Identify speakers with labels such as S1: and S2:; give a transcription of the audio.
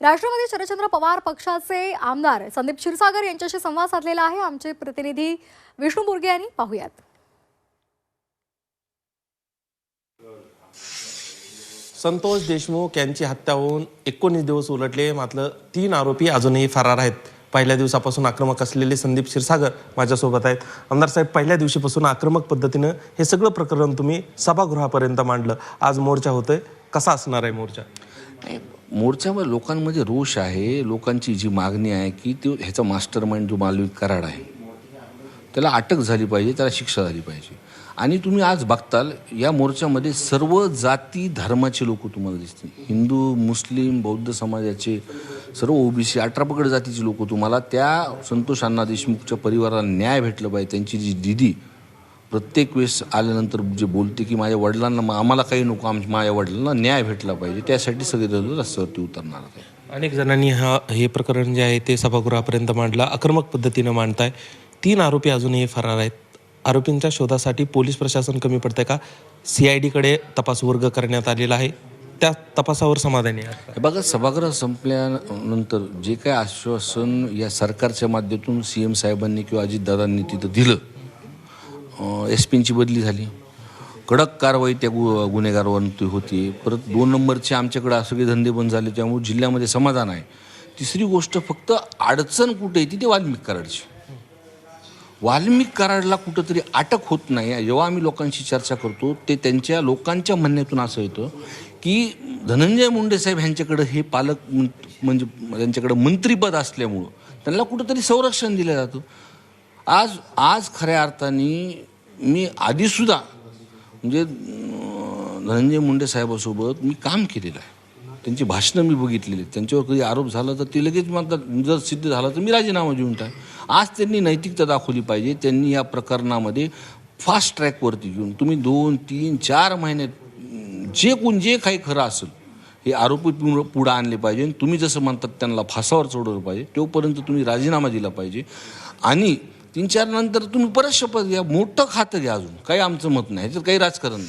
S1: राष्ट्रवादी शरदचंद्र पवार पक्षाचे आमदार संदीप क्षीरसागर यांच्याशी संवाद साधलेला आहे. आमचे प्रतिनिधी विष्णू बुर्गे यांनी पाहूयात.
S2: संतोष देशमुख यांची हत्या होऊन एकोणीस दिवस उलटले. मात्र तीन आरोपी अजूनही फरार आहेत. पहिल्या दिवसापासून आक्रमक असलेले संदीप क्षीरसागर माझ्यासोबत आहेत. आमदार साहेब पहिल्या दिवशीपासून आक्रमक पद्धतीनं हे सगळं प्रकरण तुम्ही सभागृहापर्यंत मांडलं. आज मोर्चा होतोय. कसा असणार आहे मोर्चा?
S3: नाही, मोर्चावर लोकांमध्ये रोष आहे लोकांची जी मागणी आहे की तो ह्याचा मास्टर माइंड जो मालविक कराड आहे त्याला अटक झाली पाहिजे त्याला शिक्षा झाली पाहिजे. आणि तुम्ही आज बघताल या मोर्चामध्ये सर्व जाती धर्माचे लोक तुम्हाला दिसतील. हिंदू मुस्लिम बौद्ध समाजाचे सर्व ओबीसी अठरापकड जातीचे लोक तुम्हाला त्या संतोष अण्णा देशमुखच्या परिवाराला न्याय भेटलं पाहिजे त्यांची जी दिदी प्रत्येक वेळेस आल्यानंतर जे बोलते की माझ्या वडिलांना आम्हाला काही नको आमच्या माझ्या वडिलांना न्याय भेटला पाहिजे. त्यासाठी सगळे रस्त्यावरती उतरणार आहे
S2: अनेक जणांनी हा हे प्रकरण जे आहे ते सभागृहापर्यंत मांडलं. आक्रमक पद्धतीनं मांडताय. तीन आरोपी अजूनही फरार आहेत. आरोपींच्या शोधासाठी पोलीस प्रशासन कमी पडतंय का? सी आय डीकडे तपास वर्ग करण्यात आलेला आहे. त्या तपासावर समाधानी आहात का?
S3: हे बघा सभागृह संपल्यानंतर जे काय आश्वासन या सरकारच्या माध्यमातून सी एम साहेबांनी किंवा अजितदादांनी तिथं दिलं एस पींची बदली झाली. कडक कारवाई त्या गु गुन्हेगारांवरती होती. परत दोन नंबरचे आमच्याकडे सगळे धंदे बंद झाले त्यामुळे जिल्ह्यामध्ये समाधान आहे. तिसरी गोष्ट फक्त अडचण कुठे येते ते वाल्मिक कराडची. वाल्मिक कराडला कुठंतरी अटक होत नाही. जेव्हा आम्ही लोकांशी चर्चा करतो ते त्यांच्या लोकांच्या म्हणण्यातून असं येतं की धनंजय मुंडे साहेब ह्यांच्याकडं हे पालक म्हणजे त्यांच्याकडं मंत्रीपद असल्यामुळं त्यांना कुठंतरी संरक्षण दिलं जातं. आज आज खऱ्या अर्थाने मी आधीसुद्धा म्हणजे धनंजय मुंडे साहेबासोबत मी काम केलेलं आहे. त्यांची भाषणं मी बघितलेली आहेत. त्यांच्यावर कधी आरोप झाला तर ते लगेच म्हणतात जर सिद्ध झाला तर मी राजीनामा देऊन टाक. आज त्यांनी नैतिकता दाखवली पाहिजे. त्यांनी या प्रकरणामध्ये फास्ट ट्रॅकवरती घेऊन तुम्ही दोन तीन चार महिन्यात जे कोण जे काही खरं असेल हे आरोपी पुढं पुढं आणले पाहिजे. आणि तुम्ही जसं म्हणतात त्यांना फासावर चढवलं पाहिजे. तोपर्यंत तुम्ही राजीनामा दिला पाहिजे. आणि तीन चार नंतर तुम्ही परत शपथ घ्या. मोठं खातं घ्या अजून. काही आमचं मत नाही. ह्याच्यात काही राजकारण नाही.